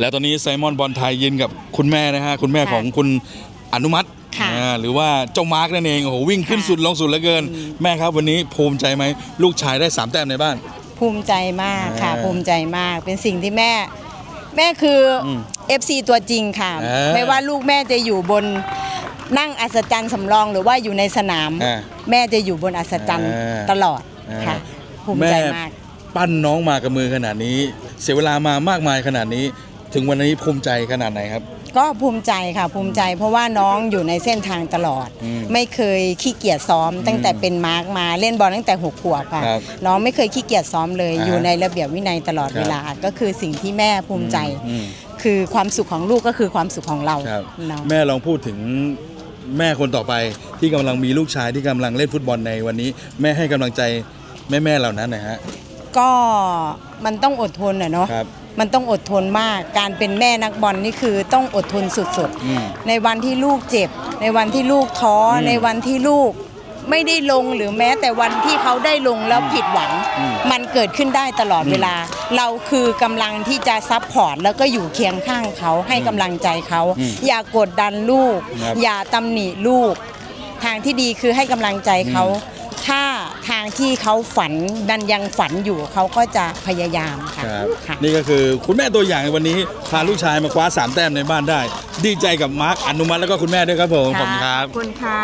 แล้วตอนนี้ไซมอนบอลไทยยืนกับคุณแม่นะฮะคุณแม่ค่ะของคุณอนุมัติค่ะอ่าหรือว่าเจ้ามาร์กนั่นเองโอ้โหวิ่งขึ้นค่ะสุดลงสุดเหลือเกินแม่ครับวันนี้ภูมิใจไหมลูกชายได้สามแต้มในบ้าน ภูมิใจมากค่ะ อ่าภูมิใจมากเป็นสิ่งที่แม่ แม่คืออม FC ตัวจริงค่ะ อ่าไม่ว่าลูกแม่จะอยู่บนนั่งอัศจรรย์สำรองหรือว่าอยู่ในสนาม อ่าแม่จะอยู่บนอัศจรรย์อ่าตลอดอ่าค่ะภูมิใจมากปั้นน้องมากับมือขนาดนี้ เสียเวลามามากมายขนาดนี้ ถึงวันนี้ภูมิใจขนาดไหนครับ ก็ภูมิใจค่ะภูมิใจ เพราะว่าน้องอยู่ในเส้นทางตลอด อืมไม่เคยขี้เกียจซ้อม ตั้งแต่เป็นมาร์กมาเล่นบอลตั้งแต่หกขวบค่ะครับน้องไม่เคยขี้เกียจซ้อมเลย อ่าฮะอยู่ในระเบียบวินัยตลอดครับ เวลาก็คือสิ่งที่แม่ภูมิใจ อืมคือความสุขของลูกก็คือความสุขของเราครับ เนาะ แม่ลองพูดถึงแม่คนต่อไปที่กำลังมีลูกชายที่กำลังเล่นฟุตบอลในวันนี้ แม่ให้กำลังใจแม่ๆเหล่านั้นหนะฮะ ก็มันต้องอดทนอะเนาะครับ มันต้องอดทนมากการเป็นแม่นักบอลนี่คือต้องอดทนสุดอืม ๆ ในวันที่ลูกเจ็บ ในวันที่ลูกท้ออมในวันที่ลูกไม่ได้ลงหรือแม้แต่วันที่เขาได้ลงแล้วผิดหวัง อืม มันเกิดขึ้นได้ตลอดเวลา เราคือกำลังที่จะซับพอร์ตแล้วก็อยู่เคียงข้างเขาให้กำลังใจเขา อืมอย่ากดดันลูก ครับอย่าตำหนิลูก ทางที่ดีคือให้กำลังใจเขา ถ้าทางที่เขาฝันดันยังฝันอยู่เขาก็จะพยายามค่ะครับค่ะ นี่ก็คือคุณแม่ตัวอย่างในวันนี้พาลูกชายมาคว้าสามแต้มในบ้านได้ ดีใจกับมาร์คอนุมัติแล้วก็คุณแม่ด้วยครับผมขอบคุณครับ ขอบคุณค่ะ